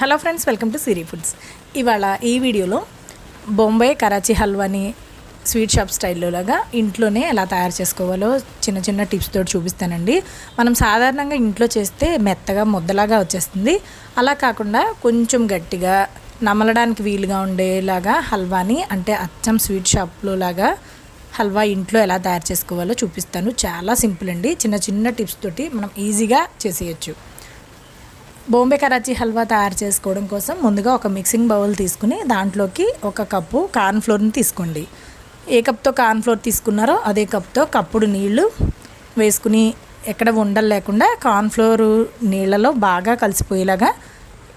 Hello friends welcome to Siri foods. ఇవాళ ఈ వీడియోలో బొంబాయి కరాచీ హల్వాని స్వీట్ షాప్ స్టైల్లో లాగా ఇంట్లోనే ఎలా తయారు చేసుకోవాలో చిన్న చిన్న టిప్స్ తోటి చూపిస్తానండి. మనం సాధారణంగా ఇంట్లో చేస్తే మెత్తగా ముద్దలాగా వచ్చేస్తుంది. అలా కాకుండా కొంచెం గట్టిగా నమలడానికి వీలుగా ఉండేలాగా హల్వాని అంటే అచ్చం స్వీట్ షాప్లో లాగా హల్వా ఇంట్లో ఎలా తయారు చేసుకోవాలో చూపిస్తాను. చాలా సింపుల్ అండి. చిన్న చిన్న టిప్స్ తోటి మనం ఈజీగా చేసేయచ్చు. బొంబే కరాచీ హల్వా తయారు చేసుకోవడం కోసం ముందుగా ఒక మిక్సింగ్ బౌల్ తీసుకుని దాంట్లోకి ఒక కప్పు కార్న్ ఫ్లోర్ని తీసుకోండి. ఏ కప్తో కార్న్ ఫ్లోర్ తీసుకున్నారో అదే కప్తో కప్పుడు నీళ్ళు వేసుకుని ఎక్కడ ఉండలు లేకుండా కార్న్ ఫ్లోర్ నీళ్ళలో బాగా కలిసిపోయేలాగా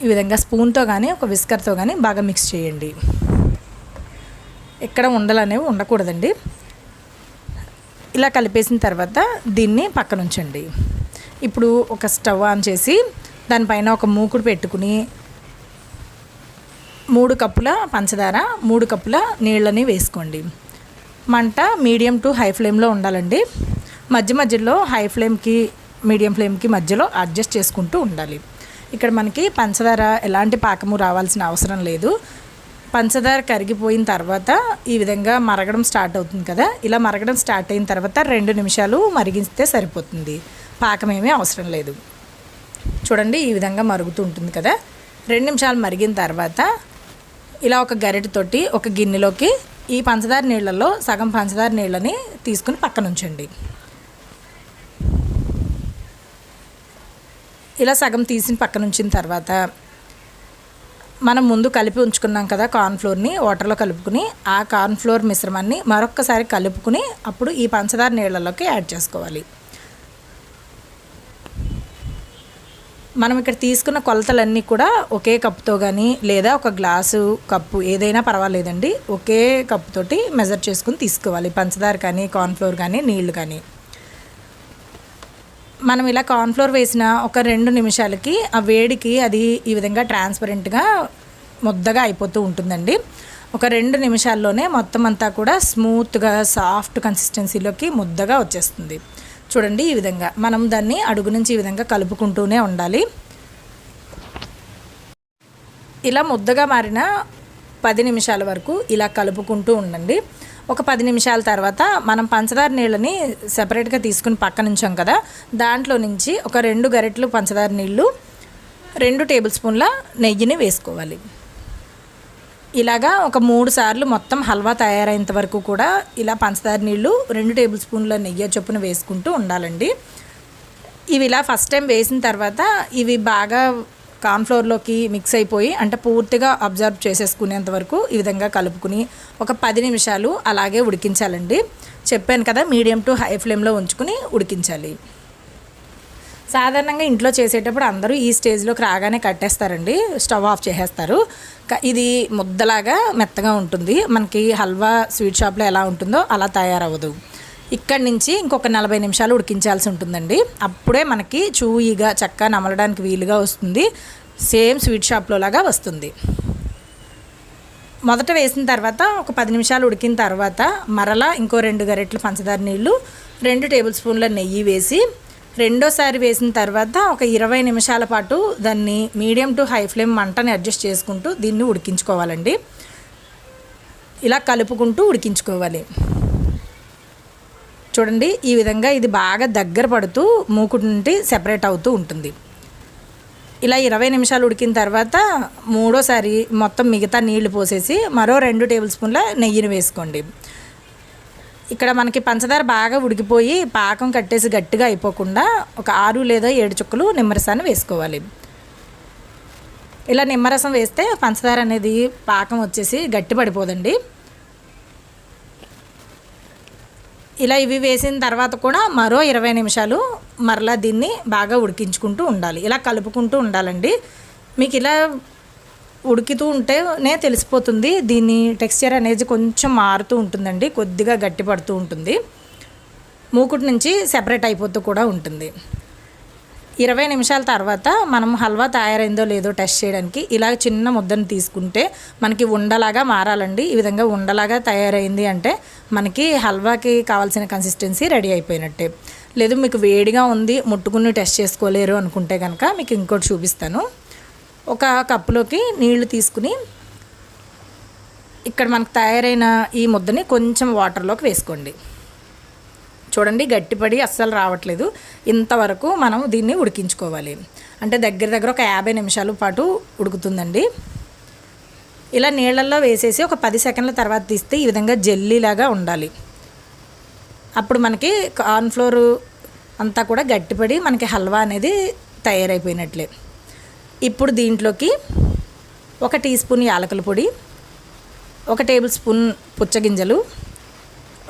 ఈ విధంగా స్పూన్తో కానీ ఒక విస్కర్తో కానీ బాగా మిక్స్ చేయండి. ఎక్కడ ఉండలు అనేవి ఉండకూడదండి. ఇలా కలిపేసిన తర్వాత దీన్ని పక్కనుంచండి. ఇప్పుడు ఒక స్టవ్ ఆన్ చేసి దానిపైన ఒక మూకుడు పెట్టుకుని మూడు కప్పుల పంచదార మూడు కప్పుల నీళ్ళని వేసుకోండి. మంట మీడియం టు హై ఫ్లేమ్లో ఉండాలండి. మధ్య మధ్యలో హై ఫ్లేమ్కి మీడియం ఫ్లేమ్కి మధ్యలో అడ్జస్ట్ చేసుకుంటూ ఉండాలి. ఇక్కడ మనకి పంచదార ఎలాంటి పాకము రావాల్సిన అవసరం లేదు. పంచదార కరిగిపోయిన తర్వాత ఈ విధంగా మరగడం స్టార్ట్ అవుతుంది కదా. ఇలా మరగడం స్టార్ట్ అయిన తర్వాత రెండు నిమిషాలు మరిగిస్తే సరిపోతుంది. పాకం ఏమీ అవసరం లేదు. చూడండి ఈ విధంగా మరుగుతూ ఉంటుంది కదా. రెండు నిమిషాలు మరిగిన తర్వాత ఇలా ఒక గరిటతోటి ఒక గిన్నెలోకి ఈ పంచదార నీళ్ళల్లో సగం పంచదార నీళ్ళని తీసుకుని పక్కన ఉంచండి. ఇలా సగం తీసిన పక్కన ఉంచిన తర్వాత మనం ముందు కలిపి ఉంచుకున్నాం కదా కార్న్ఫ్లోర్ని వాటర్లో కలుపుకుని ఆ కార్న్ఫ్లోర్ మిశ్రమాన్ని మరొక్కసారి కలుపుకుని అప్పుడు ఈ పంచదార నీళ్ళలోకి యాడ్ చేసుకోవాలి. మనం ఇక్కడ తీసుకున్న కొలతలన్నీ కూడా ఒకే కప్తో కానీ లేదా ఒక గ్లాసు కప్పు ఏదైనా పర్వాలేదండి. ఒకే కప్పుతోటి మెజర్ చేసుకుని తీసుకోవాలి. పంచదార కానీ కార్న్ఫ్లోర్ కానీ నీళ్ళు కానీ. మనం ఇలా కార్న్ఫ్లోర్ వేసిన ఒక రెండు నిమిషాలకి ఆ వేడికి అది ఈ విధంగా ట్రాన్స్పరెంట్గా ముద్దగా అయిపోతూ ఉంటుందండి. ఒక రెండు నిమిషాల్లోనే మొత్తం అంతా కూడా స్మూత్గా సాఫ్ట్ కన్సిస్టెన్సీలోకి ముద్దగా వచ్చేస్తుంది. చూడండి ఈ విధంగా. మనం దాన్ని అడుగు నుంచి ఈ విధంగా కలుపుకుంటూనే ఉండాలి. ఇలా ముద్దగా మారిన పది నిమిషాల వరకు ఇలా కలుపుకుంటూ ఉండండి. ఒక పది నిమిషాల తర్వాత మనం పంచదార నీళ్ళని సెపరేట్గా తీసుకుని పక్కన ఉంచాం కదా దాంట్లో నుంచి ఒక రెండు గరిటెలు పంచదార నీళ్ళు రెండు టేబుల్ స్పూన్ల నెయ్యిని వేసుకోవాలి. ఇలాగా ఒక మూడు సార్లు మొత్తం హల్వా తయారైనంత వరకు కూడా ఇలా పంచదార నీళ్ళు రెండు టేబుల్ స్పూన్ల నెయ్యి చొప్పున వేసుకుంటూ ఉండాలండి. ఇవి ఇలా ఫస్ట్ టైం వేసిన తర్వాత ఇవి బాగా కార్న్ఫ్లోర్లోకి మిక్స్ అయిపోయి అంటే పూర్తిగా అబ్జర్వ్ చేసేసుకునేంత వరకు ఈ విధంగా కలుపుకుని ఒక పది నిమిషాలు అలాగే ఉడికించాలండి. చెప్పాను కదా మీడియం టు హై ఫ్లేమ్లో ఉంచుకుని ఉడికించాలి. సాధారణంగా ఇంట్లో చేసేటప్పుడు అందరూ ఈ స్టేజ్లోకి రాగానే కట్టేస్తారండి. స్టవ్ ఆఫ్ చేసేస్తారు. ఇది ముద్దలాగా మెత్తగా ఉంటుంది. మనకి హల్వా స్వీట్ షాప్లో ఎలా ఉంటుందో అలా తయారవ్వదు. ఇక్కడి నుంచి ఇంకొక నలభై నిమిషాలు ఉడికించాల్సి ఉంటుందండి. అప్పుడే మనకి చూయిగా చక్కగా నమలడానికి వీలుగా వస్తుంది. సేమ్ స్వీట్ షాప్లో లాగా వస్తుంది. మొదట వేసిన తర్వాత ఒక పది నిమిషాలు ఉడికిన తర్వాత మరలా ఇంకో రెండు గరెట్లు పంచదార నీళ్ళు రెండు టేబుల్ స్పూన్ల నెయ్యి వేసి రెండోసారి వేసిన తర్వాత ఒక ఇరవై నిమిషాల పాటు దాన్ని మీడియం టు హై ఫ్లేమ్ మంటని అడ్జస్ట్ చేసుకుంటూ దీన్ని ఉడికించుకోవాలండి. ఇలా కలుపుకుంటూ ఉడికించుకోవాలి. చూడండి ఈ విధంగా ఇది బాగా దగ్గర పడుతూ మూకుడు నుండి సెపరేట్ అవుతూ ఉంటుంది. ఇలా ఇరవై నిమిషాలు ఉడికిన తర్వాత మూడోసారి మొత్తం మిగతా నీళ్ళు పోసేసి మరో రెండు టేబుల్ స్పూన్ల నెయ్యిని వేసుకోండి. ఇక్కడ మనకి పంచదార బాగా ఉడికిపోయి పాకం కట్టేసి గట్టిగా అయిపోకుండా ఒక ఆరు లేదా ఏడు చుక్కలు నిమ్మరసాన్ని వేసుకోవాలి. ఇలా నిమ్మరసం వేస్తే పంచదార అనేది పాకం వచ్చేసి గట్టి పడిపోదండి. ఇలా ఇవి వేసిన తర్వాత కూడా మరో ఇరవై నిమిషాలు మరలా దీన్ని బాగా ఉడికించుకుంటూ ఉండాలి. ఇలా కలుపుకుంటూ ఉండాలండి. మీకు ఇలా ఉడుకుతూ ఉంటేనే తెలిసిపోతుంది. దీని టెక్స్చర్ అనేది కొంచెం మారుతూ ఉంటుందండి. కొద్దిగా గట్టి పడుతూ ఉంటుంది. మూకుటి నుంచి సెపరేట్ అయిపోతూ కూడా ఉంటుంది. ఇరవై నిమిషాల తర్వాత మనం హల్వా తయారైందో లేదో టెస్ట్ చేయడానికి ఇలా చిన్న ముద్దను తీసుకుంటే మనకి ఉండలాగా మారాలండి. ఈ విధంగా ఉండలాగా తయారైంది అంటే మనకి హల్వాకి కావాల్సిన కన్సిస్టెన్సీ రెడీ అయిపోయినట్టే. లేదు మీకు వేడిగా ఉంది ముట్టుకుని టెస్ట్ చేసుకోలేరు అనుకుంటే కనుక మీకు ఇంకోటి చూపిస్తాను. ఒక కప్పులోకి నీళ్ళు తీసుకుని ఇక్కడ మనకు తయారైన ఈ ముద్దని కొంచెం వాటర్లోకి వేసుకోండి. చూడండి గట్టిపడి అస్సలు రావట్లేదు. ఇంతవరకు మనం దీన్ని ఉడికించుకోవాలి. అంటే దగ్గర దగ్గర ఒక యాభై నిమిషాల పాటు ఉడుకుతుందండి. ఇలా నీళ్ళల్లో వేసేసి ఒక పది సెకండ్ల తర్వాత తీస్తే ఈ విధంగా జెల్లీలాగా ఉండాలి. అప్పుడు మనకి కార్న్ఫ్లోర్ అంతా కూడా గట్టిపడి మనకి హల్వా అనేది తయారైపోయినట్లే. ఇప్పుడు దీంట్లోకి ఒక టీ స్పూన్ యాలకుల పొడి ఒక టేబుల్ స్పూన్ పుచ్చగింజలు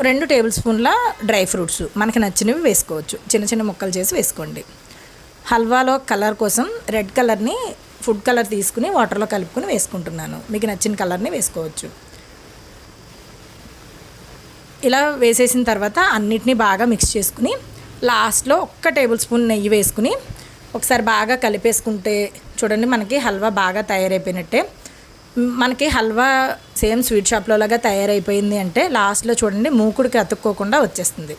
రెండు టేబుల్ స్పూన్ల డ్రై ఫ్రూట్స్ మనకి నచ్చినవి వేసుకోవచ్చు. చిన్న చిన్న ముక్కలు చేసి వేసుకోండి. హల్వాలో కలర్ కోసం రెడ్ కలర్ని ఫుడ్ కలర్ తీసుకుని వాటర్లో కలుపుకొని వేసుకుంటున్నాను. మీకు నచ్చిన కలర్ని వేసుకోవచ్చు. ఇలా వేసేసిన తర్వాత అన్నిటినీ బాగా మిక్స్ చేసుకుని లాస్ట్లో ఒక్క టేబుల్ స్పూన్ నెయ్యి వేసుకుని ఒకసారి బాగా కలిపేసుకుంటే చూడండి మనకి హల్వా బాగా తయారైపోయినట్టే. మనకి హల్వా సేమ్ స్వీట్ షాప్లో లాగా తయారైపోయింది అంటే లాస్ట్లో చూడండి మూకుడికి అతుక్కోకుండా వచ్చేస్తుంది.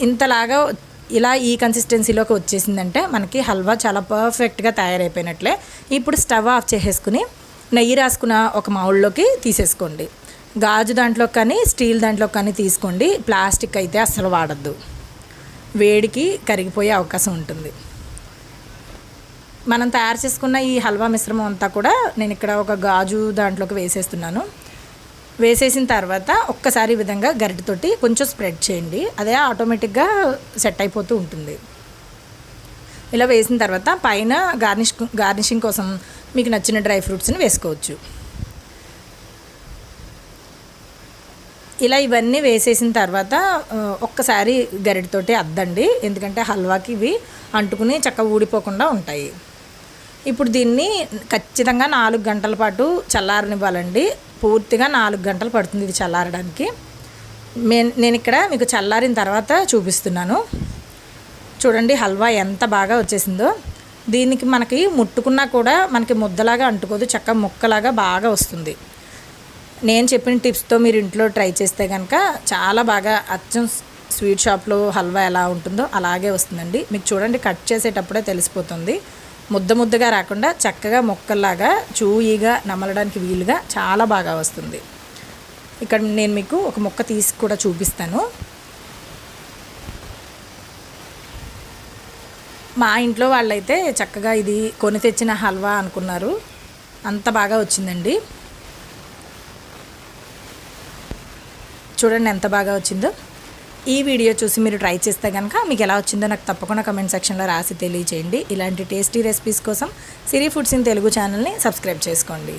ఇంతలాగా ఇలా ఈ కన్సిస్టెన్సీలోకి వచ్చేసిందంటే మనకి హల్వా చాలా పర్ఫెక్ట్గా తయారైపోయినట్లే. ఇప్పుడు స్టవ్ ఆఫ్ చేసేసుకుని నెయ్యి రాసుకున్న ఒక మౌల్లోకి తీసేసుకోండి. గాజు దాంట్లో కానీ స్టీల్ దాంట్లో కానీ తీసుకోండి. ప్లాస్టిక్ అయితే అస్సలు వాడద్దు. వేడికి కరిగిపోయే అవకాశం ఉంటుంది. మనం తయారు చేసుకున్న ఈ హల్వా మిశ్రమం అంతా కూడా నేను ఇక్కడ ఒక గాజు దాంట్లోకి వేసేస్తున్నాను. వేసేసిన తర్వాత ఒక్కసారి ఈ విధంగా గరిటతోటి కొంచెం స్ప్రెడ్ చేయండి. అదే ఆటోమేటిక్గా సెట్ అయిపోతూ ఉంటుంది. ఇలా వేసిన తర్వాత పైన గార్నిష్ గార్నిషింగ్ కోసం మీకు నచ్చిన డ్రై ఫ్రూట్స్ని వేసుకోవచ్చు. ఇలా ఇవన్నీ వేసేసిన తర్వాత ఒక్కసారి గరిటతోటి అద్దండి. ఎందుకంటే హల్వాకి ఇవి అంటుకుని చక్కగా ఊడిపోకుండా ఉంటాయి. ఇప్పుడు దీన్ని ఖచ్చితంగా నాలుగు గంటల పాటు చల్లారనివ్వాలండి. పూర్తిగా నాలుగు గంటలు పడుతుంది ఇది చల్లారడానికి. నేను ఇక్కడ మీకు చల్లారిన తర్వాత చూపిస్తున్నాను. చూడండి హల్వా ఎంత బాగా వచ్చేసిందో. దీనికి మనకి ముట్టుకున్నా కూడా మనకి ముద్దలాగా అంటుకోదు చక్కగా ముక్కలాగా బాగా వస్తుంది. నేను చెప్పిన టిప్స్తో మీరు ఇంట్లో ట్రై చేస్తే కనుక చాలా బాగా అచ్చం స్వీట్ షాప్లో హల్వా ఎలా ఉంటుందో అలాగే వస్తుందండి. మీకు చూడండి కట్ చేసేటప్పుడే తెలిసిపోతుంది. ముద్ద ముద్దగా రాకుండా చక్కగా ముక్కల్లాగా చూయిగా నమలడానికి వీలుగా చాలా బాగా వస్తుంది. ఇక్కడ నేను మీకు ఒక ముక్క తీసి కూడా చూపిస్తాను. మా ఇంట్లో వాళ్ళైతే చక్కగా ఇది కొని తెచ్చిన హల్వా అనుకున్నారు. అంత బాగా వచ్చిందండి. చూడండి ఎంత బాగా వచ్చిందో. ఈ వీడియో చూసి మీరు ట్రై చేస్తే కనుక మీకు ఎలా వచ్చిందో నాకు తప్పకుండా కమెంట్ సెక్షన్లో రాసి తెలియచేయండి ఇలాంటి టేస్టీ రెసిపీస్ కోసం సిరీ ఫుడ్స్ ఇన్ తెలుగు ఛానల్ని సబ్స్క్రైబ్ చేసుకోండి.